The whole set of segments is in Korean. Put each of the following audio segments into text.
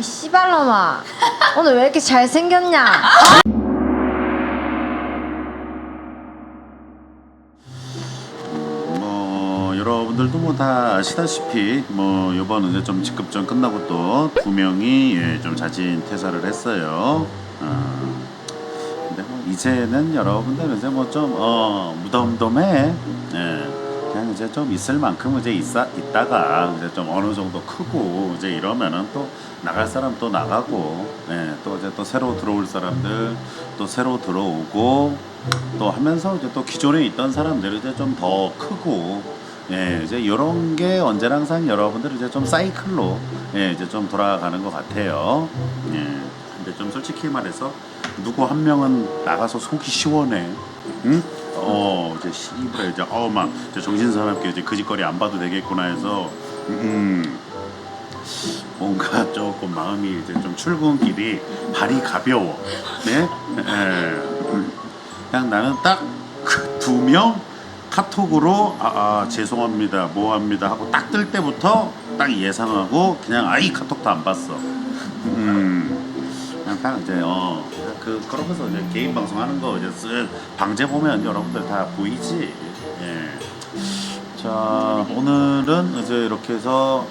이 씨발놈아 오늘 왜 이렇게 잘생겼냐 뭐 여러분들도 뭐 다 아시다시피 뭐 이번 좀 직급전 끝나고 또 두 명이 예, 좀 자진 퇴사를 했어요. 어, 근데 뭐 이제는 여러분들 이제 뭐좀 어, 무덤덤해. 예. 그냥 이제 좀 있을 만큼 이제 있어 있다가 이제 좀 어느 정도 크고 이제 이러면은 또 나갈 사람 또 나가고 예, 또 이제 또 새로 들어올 사람들 또 새로 들어오고 또 하면서 이제 또 기존에 있던 사람들 이제 좀 더 크고 예, 이제 이런 게 언제나 항상 여러분들 이제 좀 사이클로 예, 이제 좀 돌아가는 것 같아요. 예. 근데 좀 솔직히 말해서 누구 한 명은 나가서 속이 시원해. 응? 어, 이제 씨발 이제 어막 정신 사납게 이제 그 짓거리 안 봐도 되겠구나 해서 음. 뭔가 조금 마음이 이제 좀 출근길이 발이 가벼워. 네? 예. 그냥 나는 딱 그 두명 카톡으로 아, 아 죄송합니다 뭐합니다 하고 딱 뜰 때부터 딱 예상하고 그냥 아이 카톡도 안 봤어. 음. 그냥 딱 이제 어 그 그러면서 이제 개인 방송하는 거 이제 쓱 방제 보면 여러분들 다 보이지. 예. 자 오늘은 이제 이렇게 해서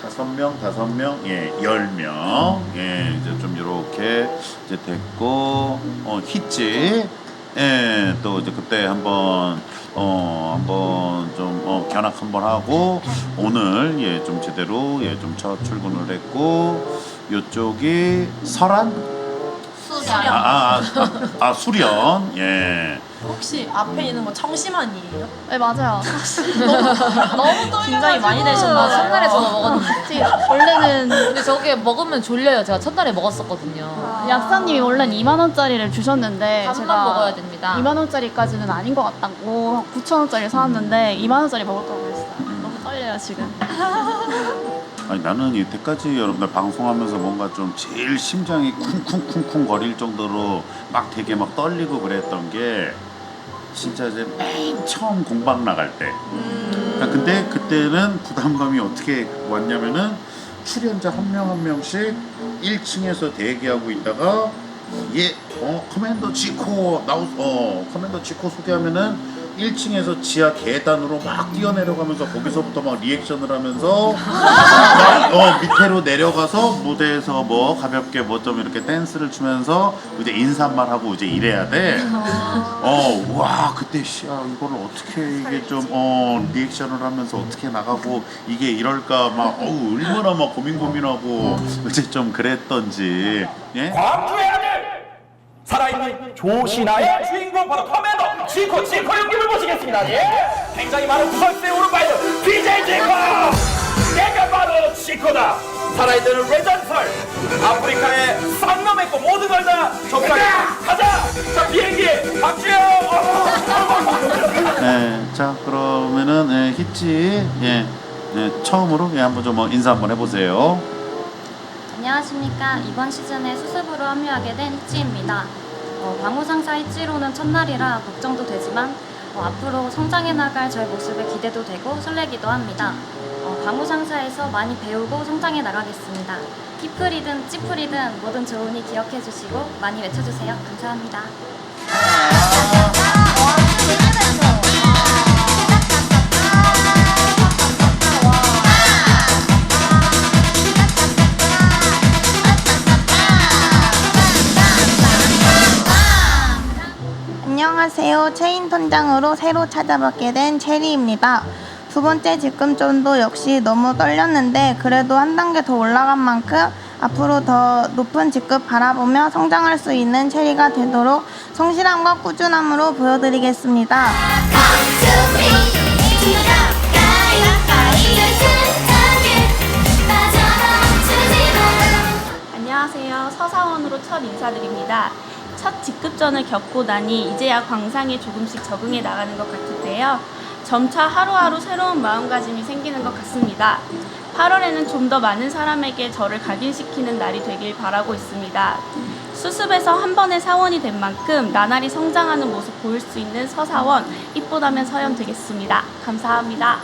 다섯 명, 다섯 명, 예, 열 명, 예, 이제 좀 이렇게 이제 됐고, 어, 히지, 예, 또 이제 그때 한번, 어, 한번 좀, 어, 견학 한번 하고, 오늘, 예, 좀 제대로, 예, 좀 첫 출근을 했고, 요쪽이 설안? 수련. 아, 아, 아, 아, 수련, 예. 혹시 앞에 있는 거 청심환이에요? 네 맞아요. 너무 떨려 긴장이 많이 되셨나 아, 봐요. 첫날에 저도 먹었는데. 원래는 근데 저게 먹으면 졸려요. 제가 첫날에 먹었었거든요. 약사님이 원래 2만 원짜리를 주셨는데 밥만 제가 먹어야 됩니다. 2만 원짜리까지는 아닌 것 같다고 9천 원짜리 사왔는데 2만 원짜리 먹을까 그랬어요. 너무 떨려요 지금. 아니 나는 이때까지 여러분들 방송하면서 뭔가 좀 제일 심장이 쿵쿵쿵쿵 거릴 정도로 막 되게 막 떨리고 그랬던 게 진짜 이제 맨 처음 공방 나갈 때. 아, 근데 그때는 부담감이 어떻게 왔냐면은 출연자 한 명 한 명씩 1층에서 대기하고 있다가 얘 어, 커맨더 지코 나우 어 커맨더 지코 소개하면은 1층에서 지하 계단으로 막 뛰어내려가면서 거기서부터 막 리액션을 하면서 막, 어 밑으로 내려가서 무대에서 뭐 가볍게 뭐 좀 이렇게 댄스를 추면서 이제 인사말 하고 이제 이래야 돼. 어, 와, 그때 씨, 야, 이거를 어떻게 이게 좀, 어, 리액션을 하면서 어떻게 나가고 이게 이럴까 막, 어우, 얼마나 막 고민 고민하고 이제 좀 그랬던지, 예? 아들 살아있는 조신아의 주인공 바로 커맨더 지코 지코 형님을 모시겠습니다. 예. 굉장히 많은 구설수에 오른발들 BJ 지코! 내가 바로 지코다. 살아있는 레전설 아프리카의 쌍놈의 꽃 모든 걸다 적당히 가자! 자 비행기 박주영! 예, 자, 그러면은, 예, 히치, 예, 예, 처음으로, 예, 한번 좀 뭐 인사 한번 해보세요. 안녕하십니까. 이번 시즌에 수습으로 합류하게 된 희찌입니다. 어, 광우상사 희찌로는 첫날이라 걱정도 되지만 어, 앞으로 성장해 나갈 저의 모습에 기대도 되고 설레기도 합니다. 어, 광우상사에서 많이 배우고 성장해 나가겠습니다. 피플이든 찌플이든 뭐든 좋으니 기억해 주시고 많이 외쳐주세요. 감사합니다. 안녕하세요. 체인 선장으로 새로 찾아뵙게 된 체리입니다. 두 번째 직급전도 역시 너무 떨렸는데 그래도 한 단계 더 올라간 만큼 앞으로 더 높은 직급 바라보며 성장할 수 있는 체리가 되도록 성실함과 꾸준함으로 보여드리겠습니다. 안녕하세요. 서사원으로 첫 인사드립니다. 첫 직급전을 겪고 나니 이제야 광상에 조금씩 적응해 나가는 것 같은데요. 점차 하루하루 새로운 마음가짐이 생기는 것 같습니다. 8월에는 좀 더 많은 사람에게 저를 각인시키는 날이 되길 바라고 있습니다. 수습에서 한 번의 사원이 된 만큼 나날이 성장하는 모습 보일 수 있는 서사원 이쁘다면 서연 되겠습니다. 감사합니다.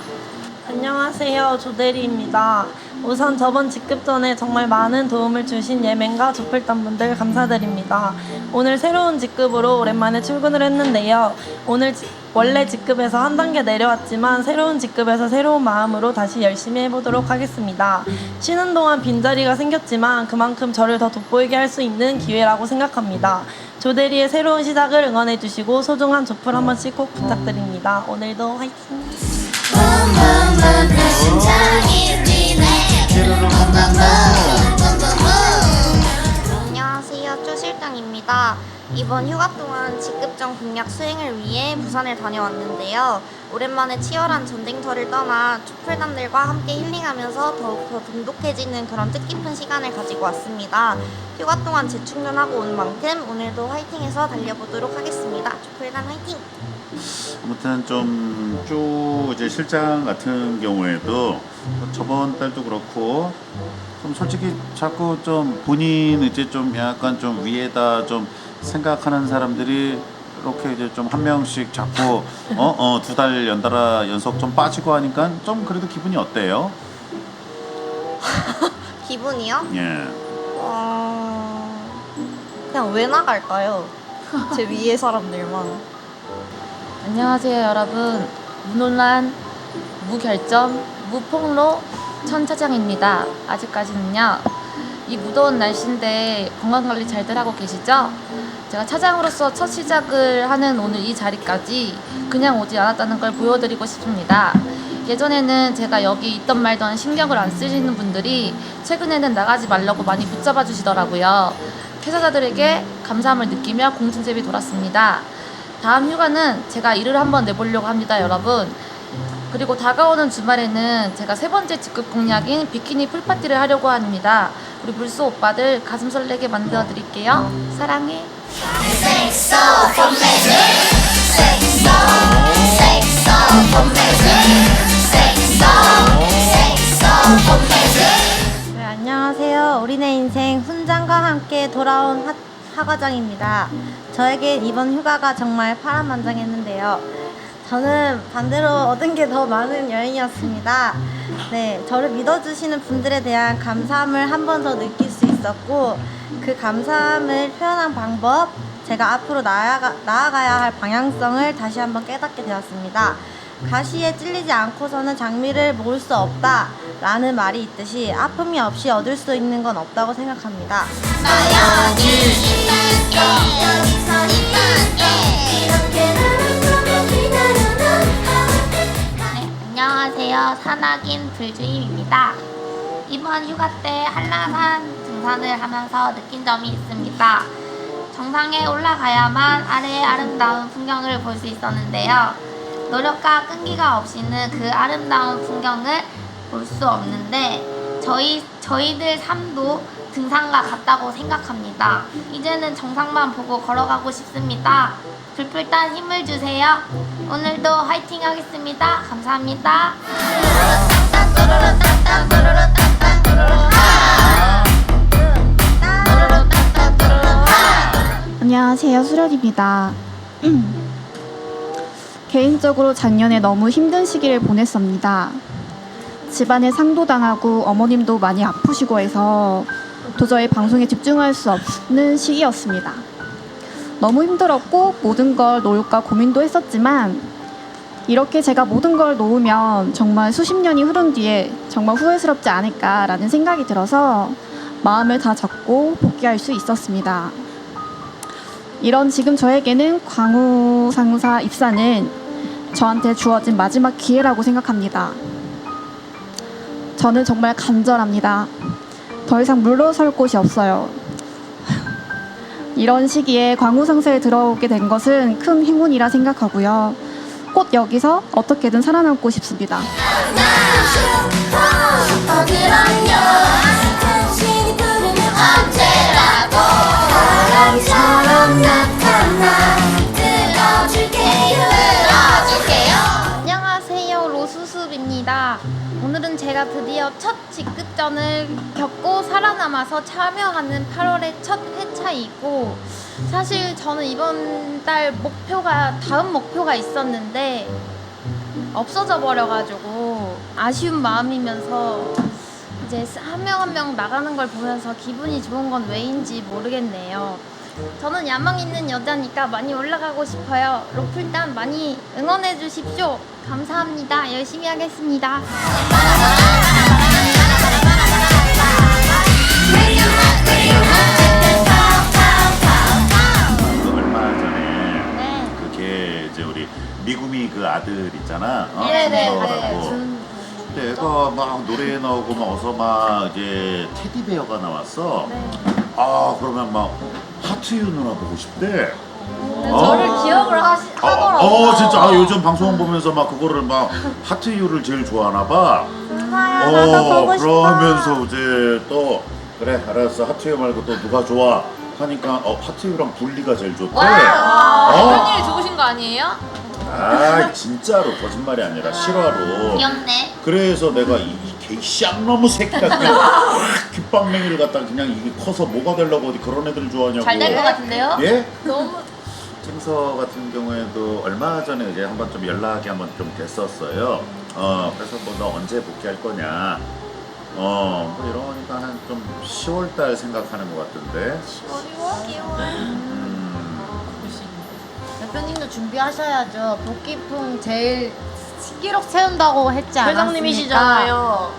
안녕하세요. 조대리입니다. 우선 저번 직급 전에 정말 많은 도움을 주신 예맹과 조플단 분들 감사드립니다. 오늘 새로운 직급으로 오랜만에 출근을 했는데요. 오늘 지- 원래 직급에서 한 단계 내려왔지만 새로운 직급에서 새로운 마음으로 다시 열심히 해보도록 하겠습니다. 쉬는 동안 빈자리가 생겼지만 그만큼 저를 더 돋보이게 할 수 있는 기회라고 생각합니다. 조대리의 새로운 시작을 응원해 주시고 소중한 조플 한 번씩 꼭 부탁드립니다. 오늘도 화이팅! 안녕하세요. 쪼실당입니다. 이번 휴가 동안 직급전 공약 수행을 위해 부산을 다녀왔는데요. 오랜만에 치열한 전쟁터를 떠나 촛불단들과 함께 힐링하면서 더욱더 돈독해지는 그런 뜻깊은 시간을 가지고 왔습니다. 휴가 동안 재충전하고 온 만큼 오늘도 화이팅해서 달려보도록 하겠습니다. 촛불단 화이팅! 아무튼 좀 쭉 이제 실장 같은 경우에도 저번 달도 그렇고 좀 솔직히 자꾸 좀 본인 이제 좀 약간 좀 위에다 좀 생각하는 사람들이 이렇게 이제 좀 한 명씩 자꾸 어어 두 달 연달아 연속 좀 빠지고 하니까 좀 그래도 기분이 어때요? 기분이요? 예. 어... 그냥 왜 나갈까요? 제 위에 사람들만. 안녕하세요 여러분. 무논란 무결점 무폭로 천차장입니다. 아직까지는요 이 무더운 날씨인데 건강관리 잘들 하고 계시죠? 제가 차장으로서 첫 시작을 하는 오늘 이 자리까지 그냥 오지 않았다는 걸 보여드리고 싶습니다. 예전에는 제가 여기 있던 말던 신경을 안 쓰시는 분들이 최근에는 나가지 말라고 많이 붙잡아 주시더라고요. 퇴사자들에게 감사함을 느끼며 공진제비 돌았습니다 다음 휴가는 제가 일을 한번 내보려고 합니다, 여러분. 그리고 다가오는 주말에는 제가 세 번째 직급 공약인 비키니 풀파티를 하려고 합니다. 우리 물소 오빠들 가슴 설레게 만들어 드릴게요. 사랑해. 네, 안녕하세요. 우리네 인생 훈장과 함께 돌아온 하, 하과장입니다. 저에겐 이번 휴가가 정말 파란만장했는데요. 저는 반대로 얻은 게 더 많은 여행이었습니다. 네, 저를 믿어주시는 분들에 대한 감사함을 한 번 더 느낄 수 있었고, 그 감사함을 표현한 방법, 제가 앞으로 나아가, 나아가야 할 방향성을 다시 한번 깨닫게 되었습니다. 가시에 찔리지 않고서는 장미를 모을 수 없다 라는 말이 있듯이 아픔이 없이 얻을 수 있는 건 없다고 생각합니다. 네, 안녕하세요. 산악인 불주임입니다. 이번 휴가 때 한라산 등산을 하면서 느낀 점이 있습니다. 정상에 올라가야만 아래의 아름다운 풍경을 볼 수 있었는데요. 노력과 끈기가 없이는 그 아름다운 풍경을 볼 수 없는데 저희 저희들 삶도 등산과 같다고 생각합니다. 이제는 정상만 보고 걸어가고 싶습니다. 불풀단 힘을 주세요. 오늘도 화이팅 하겠습니다. 감사합니다. 안녕하세요. 수련입니다. 개인적으로 작년에 너무 힘든 시기를 보냈습니다. 집안에 상도 당하고 어머님도 많이 아프시고 해서 도저히 방송에 집중할 수 없는 시기였습니다. 너무 힘들었고 모든 걸 놓을까 고민도 했었지만 이렇게 제가 모든 걸 놓으면 정말 수십 년이 흐른 뒤에 정말 후회스럽지 않을까라는 생각이 들어서 마음을 다 잡고 복귀할 수 있었습니다. 이런 지금 저에게는 광우 상사 입사는 저한테 주어진 마지막 기회라고 생각합니다. 저는 정말 간절합니다. 더 이상 물러설 곳이 없어요. 이런 시기에 광우 상사에 들어오게 된 것은 큰 행운이라 생각하고요. 꼭 여기서 어떻게든 살아남고 싶습니다. 안녕하세요. 제가 드디어 첫 직급전을 겪고 살아남아서 참여하는 8월의 첫 회차이고 사실 저는 이번 달 목표가 다음 목표가 있었는데 없어져 버려가지고 아쉬운 마음이면서 이제 한 명 한 명 나가는 걸 보면서 기분이 좋은 건 왜인지 모르겠네요. 저는 야망 있는 여자니까 많이 올라가고 싶어요. 로플단 많이 응원해 주십시오. 감사합니다. 열심히 하겠습니다. 그 얼마 전에 네. 그게 이제 우리 미구미 그 아들 있잖아. 어? 네네. 준서라고. 근데 애가 막 노래 나오고 막 어서 막 이제 테디베어가 나왔어. 네. 아 그러면 막 하트유 누나 보고 싶대. 어? 저를 기억을 하시, 어, 하더라고요. 어 진짜 아, 요즘 방송 보면서 막 그거를 막 하트유를 제일 좋아하나 봐. 하야, 나도 보고 싶어. 그러면서 이제 또 그래 알았어 하트유 말고 또 누가 좋아 하니까 어 하트유랑 분리가 제일 좋대. 어? 일이 죽으신 거 아니에요? 아 진짜로 거짓말이 아니라 실화로. 귀엽네. 그래서 내가 이, 이 개쌍 너무 새끼가 그냥 확 귓방맹이를 갖다 그냥 이게 커서 뭐가 되려고 어디 그런 애들 좋아하냐고. 잘 될 것 같은데요? 예? 너무 쟁서 같은 경우에도 얼마 전에 이제 한번 좀 연락이 한번 좀 됐었어요. 어 그래서 뭐 너 언제 복귀할 거냐. 어 뭐 이러니까 한 좀 10월 달 생각하는 것 같은데. 10월? 음, 대표님도 준비하셔야죠. 복귀풍 제일 신기록 세운다고 했지 않았습니까? 회장님이시잖아요.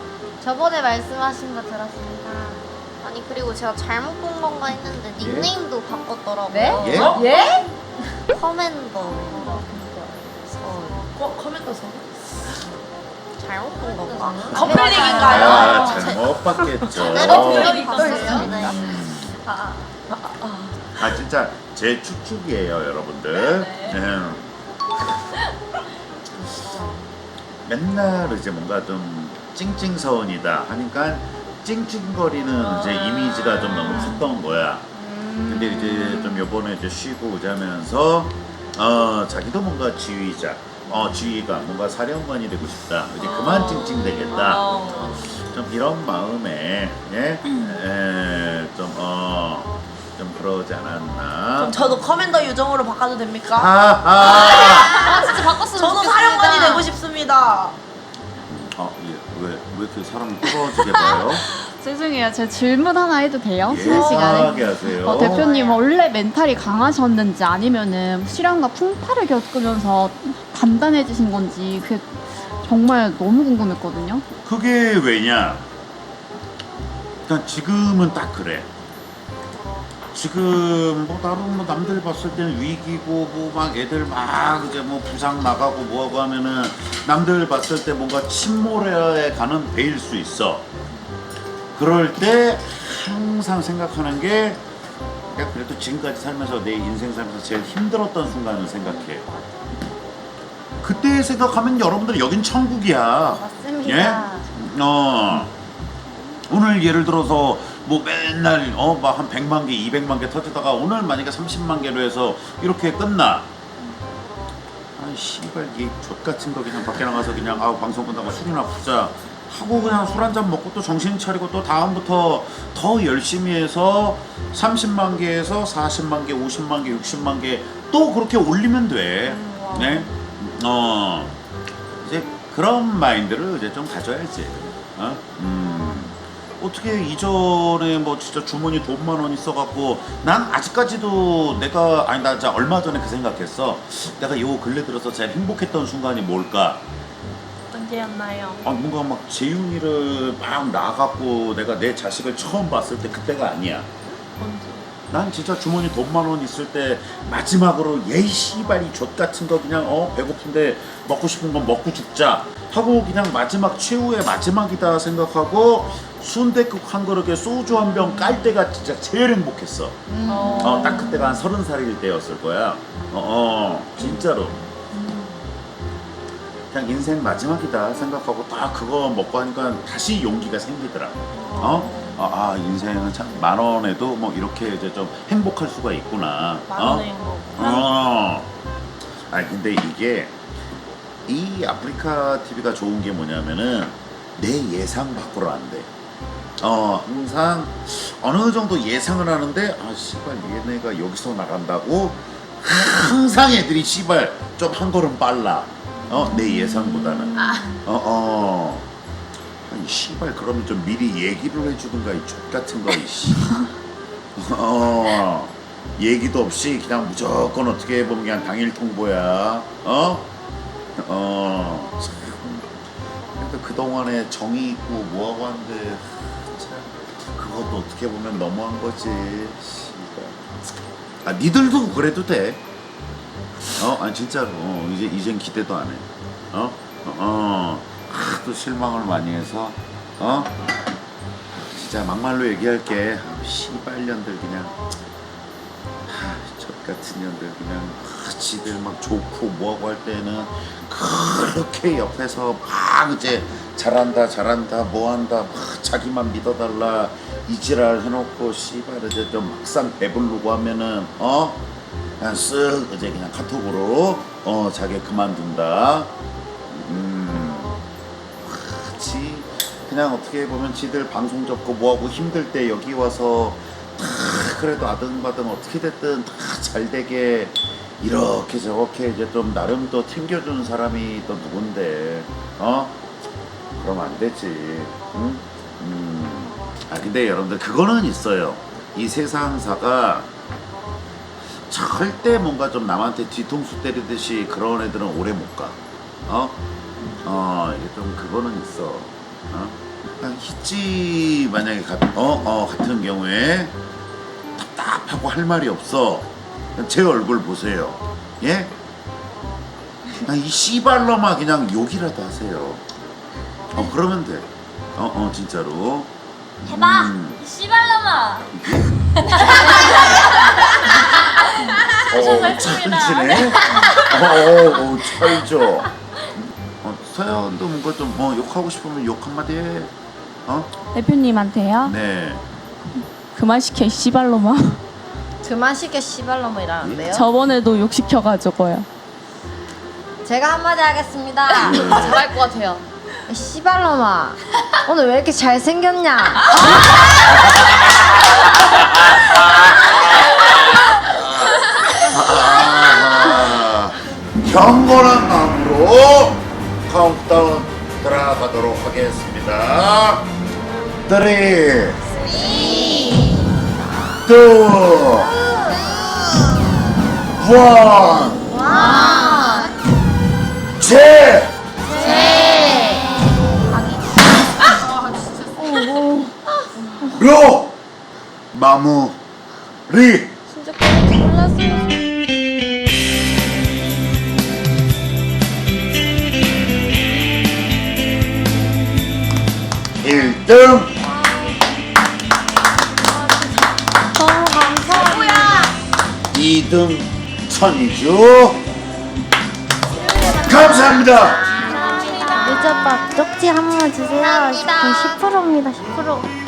저번에 말씀하신 거 들었습니다. 아니 그리고 제가 잘못 본 건가 했는데 닉네임도 바꿨더라고요. 네? 예? 예? 커맨더. 어, 커멘트 써. 잘못 본 건가? 커플링인가요? 아 잘못 봤겠죠. 제대로 어. 들어있었어요. 네. 아 진짜 제 추측이에요 여러분들 예. 맨날 이제 뭔가 좀 찡찡서운이다 하니까 찡찡거리는 이제 이미지가 좀 너무 컸던 거야 근데 이제 좀 요번에 이제 쉬고 오자면서 어 자기도 뭔가 지휘자 어 지휘가 뭔가 사령관이 되고 싶다 이제 그만 찡찡대겠다 좀 이런 마음에 예? 예 좀 어 좀 그러지 않았나 그럼 저도 커맨더 유정으로 바꿔도 됩니까? 아하 아 진짜 바꿨으면 저도 좋겠습니다. 사령관이 되고 싶습니다. 어, 예. 왜, 왜 이렇게 사람 뜨거워지게 봐요? 죄송해요. 제 질문 하나 해도 돼요? 예, 쉬는 시간에? 하세요. 어, 대표님 원래 멘탈이 강하셨는지 아니면은 실현과 풍파를 겪으면서 단단해지신 건지 그게 정말 너무 궁금했거든요. 그게 왜냐? 일단 지금은 딱 그래. 지금 뭐 다른 뭐 남들 봤을 때는 위기고 뭐 막 애들 막 이제 뭐 부상 나가고 뭐하고 하면은 남들 봤을 때 뭔가 침몰해 가는 배일 수 있어. 그럴 때 항상 생각하는 게 그래도 지금까지 살면서 내 인생 살면서 제일 힘들었던 순간을 생각해. 그때 생각하면 여러분들 여긴 천국이야. 맞습니다. 예? 어. 오늘 예를 들어서 뭐 맨날 어 막 한 100만 개, 200만 개 터지다가 오늘 만약에 30만 개로 해서 이렇게 끝나. 아이 씨발 이족 같은 거 그냥 밖에 나가서 그냥 아 방송 끝나고 술이나 푸자 하고 그냥 술 한 잔 먹고 또 정신 차리고 또 다음부터 더 열심히 해서 30만 개에서 40만 개, 50만 개, 60만 개 또 그렇게 올리면 돼. 네. 어. 이제 그런 마인드를 이제 좀 가져야지. 어? 음. 어떻게 이전에 뭐 진짜 주머니 돈 만 원 있어갖고 난 아직까지도 내가 아니 나 진짜 얼마 전에 그 생각했어. 내가 요 근래 들어서 제일 행복했던 순간이 뭘까? 언제였나요? 아 뭔가 막 재윤이를 막 나갖고 내가 내 자식을 처음 봤을 때 그때가 아니야. 난 진짜 주머니 돈만 원 있을 때 마지막으로 예이 씨발 이족 같은 거 그냥 어 배고픈데 먹고 싶은 건 먹고 죽자 하고 그냥 마지막 최후의 마지막이다 생각하고 순대국 한 그릇에 소주 한 병 깔 때가 진짜 제일 행복했어. 어딱 그때가 한 서른 살일 때였을 거야. 어, 어 진짜로. 그냥 인생 마지막이다 생각하고 딱 그거 먹고 하니까 다시 용기가 생기더라. 어? 아, 아, 인생은 참 만 원에도 뭐 이렇게 이제 좀 행복할 수가 있구나. 어? 만원의 행복. 어. 아니 근데 이게 이 아프리카 TV가 좋은 게 뭐냐면은 내 예상 밖으로 안 돼. 어 항상 어느 정도 예상을 하는데 아 씨발 얘네가 여기서 나간다고 항상 애들이 씨발 좀 한 걸음 빨라. 어 내 예상보다는. 어 어. 아니 씨발 그러면 좀 미리 얘기를 해주든가 이 X 같은 거 이씨. 어 얘기도 없이 그냥 무조건 어떻게 보면 그냥 당일 통보야. 어? 어. 참. 그래도 그 동안에 정이 있고 뭐하고 하는데 참 그것도 어떻게 보면 너무한 거지. 씨발. 아 니들도 그래도 돼. 어, 아니 진짜로. 어, 이제 이젠 기대도 안 해. 어, 어, 어. 하도 실망을 많이 해서. 어, 진짜 막말로 얘기할게. 아, 씨발년들 그냥, 하, 저 같은 년들 그냥. 하, 지들 막 좋고 뭐하고 할 때는 그렇게 옆에서 막 이제 잘한다 잘한다 뭐한다 막 자기만 믿어달라. 이지랄 해놓고 씨발 이제 좀 막상 배부르고 하면은 어 그냥 쓱 이제 그냥 카톡으로 어 자기 그만둔다. 음. 그치 그냥 어떻게 보면 지들 방송 접고 뭐하고 힘들 때 여기 와서 다 그래도 아등바등 어떻게 됐든 다 잘 되게 이렇게 저렇게 이제 좀 나름 또 챙겨준 사람이 또 누군데 어? 그럼 안 되지. 응? 음. 아 근데 여러분들 그거는 있어요. 이 세상사가 절대 뭔가 좀 남한테 뒤통수 때리듯이 그런 애들은 오래 못 가. 어? 어, 이게 좀 그거는 있어. 어? 히치 만약에 가, 어, 어, 같은 경우에 답답하고 할 말이 없어. 제 얼굴 보세요. 예? 아, 이 씨발로만 그냥 욕이라도 하세요. 어, 그러면 돼. 어, 어, 진짜로. 대박! 음. 이 씨발놈아! 어, 차이지네. 어, 어, 어, 차이죠. 어, 서연도 뭔가 좀뭐 욕하고 싶으면 욕 한마디 해. 어? 대표님한테요? 네. 그만 시켜, 이 씨발놈아. 그만 시켜 씨발놈이라는데요. 저번에도 욕 시켜가지고요. 제가 한마디 하겠습니다. 잘할 것 같아요. 씨발놈아 오늘 왜 이렇게 잘생겼냐? 아, 경건한 마음으로 카운트다운 들어가도록 하겠습니다. 3, 2, 1, 제! 로! 마무리! 일등 너무 감사합니다. 2등 천이주 감사합니다. 유저밥 쪽지 한 번만 주세요. 10%입니다. 10%.